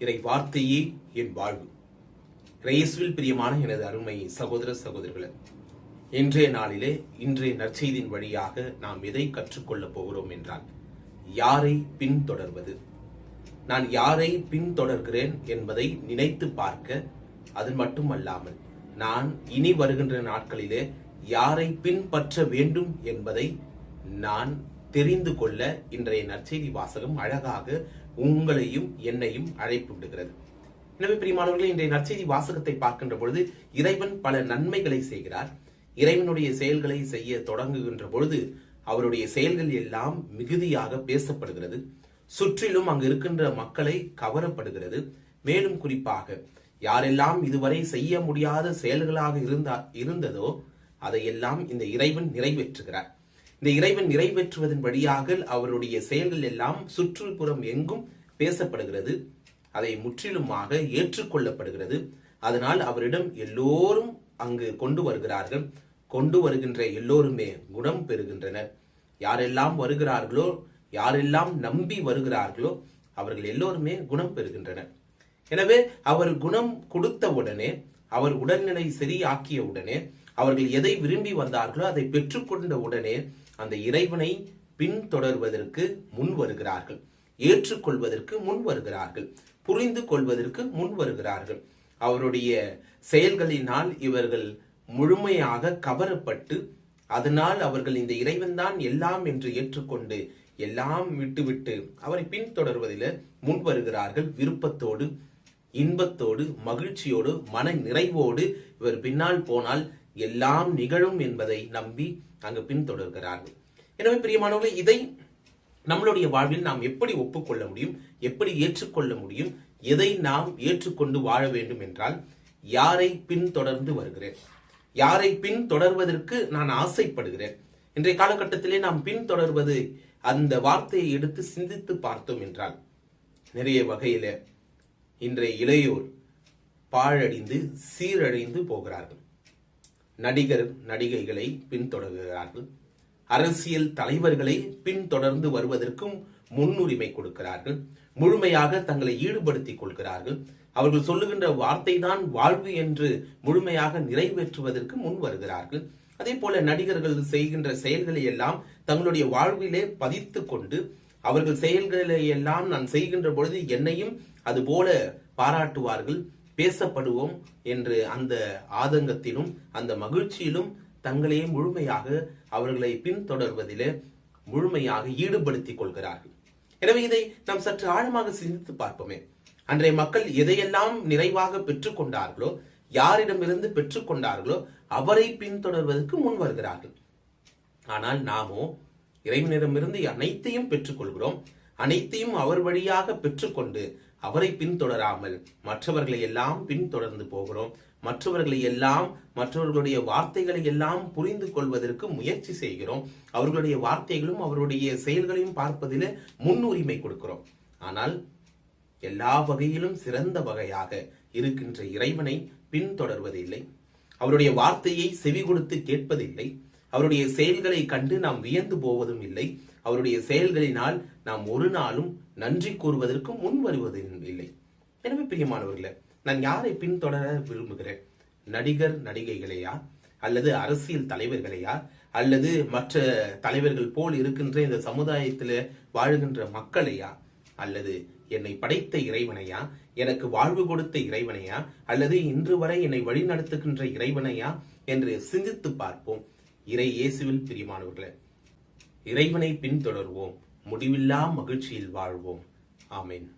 இறை வார்த்தையே என் வாழ்வு. இயேசுவில் பிரியமான எனது அருமை சகோதர சகோதரர்களே இன்றைய நாளிலே இன்றைய நற்செய்தியின் வழியாக நாம் எதை கற்றுக்கொள்ளப் போகிறோம் என்றால் யாரை பின்தொடர்வது? நான் யாரை பின்தொடர்கிறேன் என்பதை நினைத்து பார்க்க அது மட்டுமல்லாமல் நான் இனி வருகின்ற நாட்களிலே யாரை பின்பற்ற வேண்டும் என்பதை நான் தெரிந்து கொள்ள இன்றைய நற்செய்தி வாசகம் அழகாக உங்களையும் என்னையும் அழைப்பு விடுகிறது. எனவே பிரியமானவர்களே இன்றைய நற்செய்தி வாசகத்தை பார்க்கின்ற பொழுது இறைவன் பல நன்மைகளை செய்கிறார். இறைவனுடைய செயல்களை செய்ய தொடங்குகின்ற பொழுது அவருடைய செயல்கள் எல்லாம் மிகுதியாக பேசப்படுகிறது. சுற்றிலும் அங்கு இருக்கின்ற மக்களை கவரப்படுகிறது. மேலும் குறிப்பாக யாரெல்லாம் இதுவரை செய்ய முடியாத செயல்களாக இருந்தா இருந்ததோ அதையெல்லாம் இந்த இறைவன் நிறைவேற்றுகிறார். இந்த இறைவன் நிறைவேற்றுவதன் வழியாக அவருடைய செயல்கள் எல்லாம் சுற்றுப்புறம் எங்கும் பேசப்படுகிறது. அதை முற்றிலுமாக ஏற்றுக்கொள்ளப்படுகிறது. அதனால் அவரிடம் எல்லோரும் அங்கு கொண்டு வருகிறார்கள். கொண்டு வருகின்ற எல்லோருமே குணம் பெறுகின்றனர். யாரெல்லாம் வருகிறார்களோ யாரெல்லாம் நம்பி வருகிறார்களோ அவர்கள் எல்லோருமே குணம் பெறுகின்றனர். எனவே அவர் குணம் கொடுத்த உடனே அவர் உடல்நிலை சரியாக்கிய உடனே அவர்கள் எதை விரும்பி வந்தார்களோ அதை பெற்றுக்கொண்ட உடனே அந்த இறைவனை பின்தொடர்வதற்கு முன் வருகிறார்கள். ஏற்றுக்கொள்வதற்கு முன் வருகிறார்கள். புரிந்து கொள்வதற்கு முன் வருகிறார்கள். அவருடைய செயல்களினால் இவர்கள் முழுமையாக கவரப்பட்டு அதனால் அவர்கள் இந்த இறைவன்தான் எல்லாம் என்று ஏற்றுக்கொண்டு எல்லாம் விட்டுவிட்டு அவரை பின்தொடர்வதில் முன் வருகிறார்கள். விருப்பத்தோடு இன்பத்தோடு மகிழ்ச்சியோடு மன நிறைவோடு இவர் பின்னால் போனால் எல்லாம் நிகழும் என்பதை நம்பி அங்கு பின்தொடர்கிறார்கள். எனவே பிரியமானவர்களே இதை நம்மளுடைய வாழ்வில் நாம் எப்படி ஒப்புக்கொள்ள முடியும்? எப்படி ஏற்றுக்கொள்ள முடியும்? எதை நாம் ஏற்றுக்கொண்டு வாழ வேண்டும் என்றால் யாரை பின்தொடர்ந்து வருகிறேன்? யாரை பின்தொடர்வதற்கு நான் ஆசைப்படுகிறேன்? இன்றைய காலகட்டத்திலே நாம் பின்தொடர்வது அந்த வார்த்தையை எடுத்து சிந்தித்து பார்த்தோம் என்றால் நிறைய வகையில இன்றைய இளையோர் பாழடைந்து சீரழிந்து போகிறார்கள். நடிகர் நடிகைகளை பின்தொடர்கிறார்கள். அரசியல் தலைவர்களை பின்தொடர்ந்து வருவதற்கும் முன்னுரிமை கொடுக்கிறார்கள். முழுமையாக தங்களை ஈடுபடுத்திக் கொள்கிறார்கள். அவர்கள் சொல்லுகின்ற வார்த்தை தான் வாழ்வு என்று முழுமையாக நிறைவேற்றுவதற்கு முன் வருகிறார்கள். அதே போல நடிகர்கள் செய்கின்ற செயல்களை எல்லாம் தங்களுடைய வாழ்விலே பதித்து கொண்டு அவர்கள் செயல்களை எல்லாம் நான் செய்கின்ற பொழுது என்னையும் அது போல பாராட்டுவார்கள். பேசப்படுவோம் என்று அந்த ஆதங்கத்திலும் அந்த மகிழ்ச்சியிலும் தங்களையே முழுமையாக அவர்களை பின்தொடர்வதிலே முழுமையாக ஈடுபடுத்திக் கொள்கிறார்கள். எனவே இதை நாம் சற்று ஆழமாக சிந்தித்து பார்ப்போமே. அன்றைய மக்கள் எதையெல்லாம் நிறைவாக பெற்றுக்கொண்டார்களோ யாரிடமிருந்து பெற்றுக்கொண்டார்களோ அவரை பின்தொடர்வதற்கு முன் வருகிறார்கள். ஆனால் நாமோ இறைவனிடமிருந்து அனைத்தையும் பெற்றுக்கொள்கிறோம். அனைத்தையும் அவர் வழியாக பெற்றுக்கொண்டு அவரை பின்தொடராமல் மற்றவர்களை எல்லாம் பின்தொடர்ந்து போகிறோம். மற்றவர்களை எல்லாம் மற்றவர்களுடைய வார்த்தைகளை எல்லாம் புரிந்து கொள்வதற்கு முயற்சி செய்கிறோம். அவர்களுடைய வார்த்தைகளும் அவருடைய செயல்களையும் பார்ப்பதில் முன்னுரிமை கொடுக்கிறோம். ஆனால் எல்லா வகையிலும் சிறந்த வகையாக இருக்கின்ற இறைவனை பின்தொடர்வதில்லை. அவருடைய வார்த்தையை செவி கொடுத்து கேட்பதில்லை. அவருடைய செயல்களை கண்டு நாம் வியந்து போவதும் இல்லை. அவருடைய செயல்களினால் நாம் ஒரு நாளும் நன்றி கூறுவதற்கு முன் வருவது இல்லை. எனவே பிரியமானவர்களே நான் யாரை பின்தொடர விரும்புகிறேன்? நடிகர் நடிகைகளையா? அல்லது அரசியல் தலைவர்களையா? அல்லது மற்ற தலைவர்கள் போல் இருக்கின்ற இந்த சமுதாயத்தில் வாழுகின்ற மக்களையா? அல்லது என்னை படைத்த இறைவனையா? எனக்கு வாழ்வு கொடுத்த இறைவனையா? அல்லது இன்று வரை என்னை வழிநடத்துகின்ற இறைவனையா? என்று சிந்தித்து பார்ப்போம். இறை இயேசுவில் பிரியமானவர்களே இறைவனை பின்தொடர்வோம். முடிவில்லா மகிழ்ச்சியில் வாழ்வோம். ஆமீன்.